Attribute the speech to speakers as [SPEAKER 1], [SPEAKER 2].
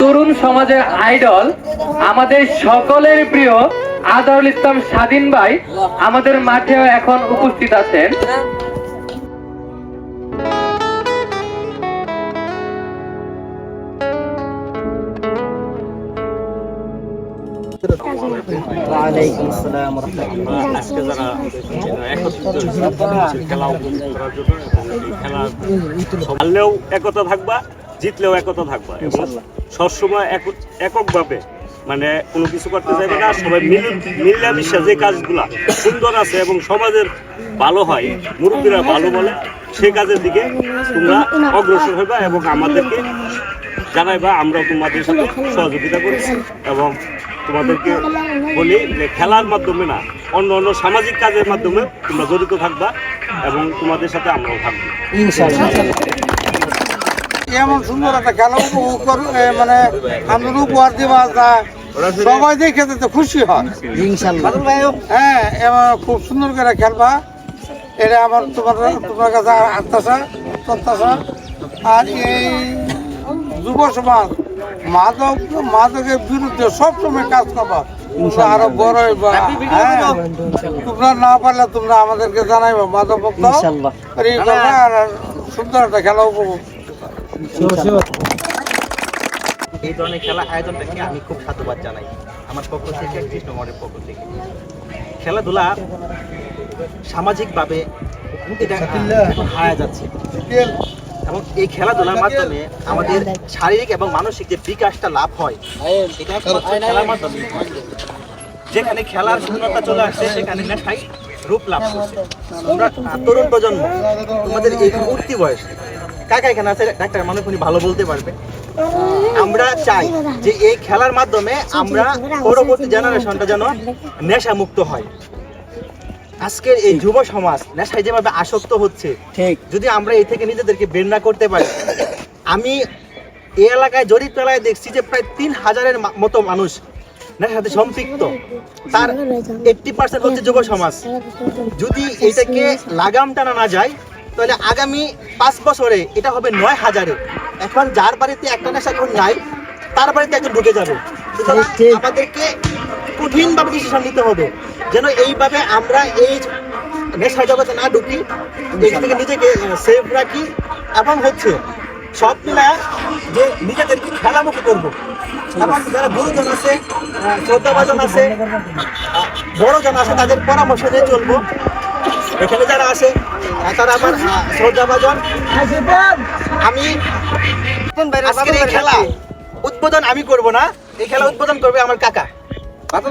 [SPEAKER 1] তরুণ সমাজের আইডল আমাদের সকলের প্রিয় আদারুল ইসলাম স্বাধীন ভাই আমাদের মাঠেও এখন উপস্থিত আছেন।
[SPEAKER 2] ওয়ালাইকুম আসসালাম ওয়া রাহমাতুল্লাহ।
[SPEAKER 3] আজকে যারা একত্রিত হয়েছে, খেলা উপভোগ করার জন্য এবং এই খেলা হারলেও একতা থাকবা। জিতলেও একতা থাকবা এবং সবসময় এক- এককভাবে মানে কোনো কিছু করতে চাইবে না সবাই মিল মিলামিশা যে কাজগুলা সুন্দর আছে এবং সমাজের ভালো হয় মুরব্বীরা ভালো বলে সেই কাজের দিকে তোমরা অগ্রসর হইবা এবং আমাদেরকে জানাইবা আমরা তোমাদের সাথে সহযোগিতা করি এবং তোমাদেরকে বলি যে খেলার মাধ্যমে না অন্য অন্য সামাজিক কাজের মাধ্যমে তোমরা জড়িত থাকবা এবং তোমাদের সাথে আমরাও থাকব।
[SPEAKER 2] ইনশাআল্লাহ।
[SPEAKER 4] এমন সুন্দর একটা খেলা উপভোগ কর এ, মানে আমরা উপহার দেওয়া যায় সবাই দেখে তো খুশি হয়। হ্যাঁ এবার খুব সুন্দর করে খেলবা। এটা আমার তোমার তোমার কাছে আত্মাশা প্রত্যাশা। আর এই যুব সমাজ মাদক মাদকের বিরুদ্ধে সবসময় কাজ করবা। আরও বড় হইবা। হ্যাঁ তোমরা না পারলে তোমরা আমাদেরকে জানাইবা মাদক আর সুন্দর একটা খেলা উপভোগ
[SPEAKER 5] এই ধরনের খেলা আয়োজনটাকে আমি খুব সাধুবাদ জানাই আমার পক্ষ থেকে কৃষ্ণমণের পক্ষ থেকে। খেলাধুলা সামাজিকভাবে এটা এখন হারা যাচ্ছে। এবং এই খেলাধুলার মাধ্যমে আমাদের শারীরিক এবং মানসিক যে বিকাশটা লাভ হয় এটা খেলার মাধ্যমে যেখানে খেলার শূন্যতা চলে আসছে সেখানে নেশাই রূপ লাভ করছে। তোমরা তরুণ প্রজন্ম তোমাদের এই উঠতি বয়স কাকা এখানে আছে ডাক্তার মানুষ উনি ভালো বলতে পারবে। আমরা চাই যে এই খেলার মাধ্যমে আমরা পরবর্তী জেনারেশনটা যেন নেশা মুক্ত হয়। আজকের এই যুব সমাজ নেশায় যেভাবে আসক্ত হচ্ছে
[SPEAKER 2] ঠিক।
[SPEAKER 5] যদি আমরা এই থেকে নিজেদেরকে বের না করতে পারি আমি এই এলাকায় জরিপ চালায় দেখছি যে প্রায় তিন হাজারের মতো মানুষ নেশার সাথে সম্পৃক্ত। তার এইটটি পার্সেন্ট হচ্ছে যুব সমাজ। যদি এটাকে লাগাম টানা না যায় তাহলে আগামী পাঁচ বছরে এটা হবে নয় হাজারে। এখন যার বাড়িতে একটা নেশা এখন নাই তার বাড়িতে একজন ঢুকে যাবে। আমাদেরকে কঠিনভাবে ডিসিশন নিতে হবে যেন এইভাবে আমরা এই নেশা জগতে না ঢুকি এই থেকে নিজেকে সেফ রাখি এবং হচ্ছে সব মিলা যে নিজেদেরকে খেলামুখী করব। এবং যারা গুরুজন আছে শ্রদ্ধাভাজন আছে বড়জন আছে তাদের পরামর্শ দিয়ে চলবো। এখানে যারা আছে। তারা আমার আহ, শ্রদ্ধাভাজন আমি আজকের এই খেলা উদ্বোধন আমি করব না। এই খেলা উদ্বোধন করবে আমার কাকা। আমার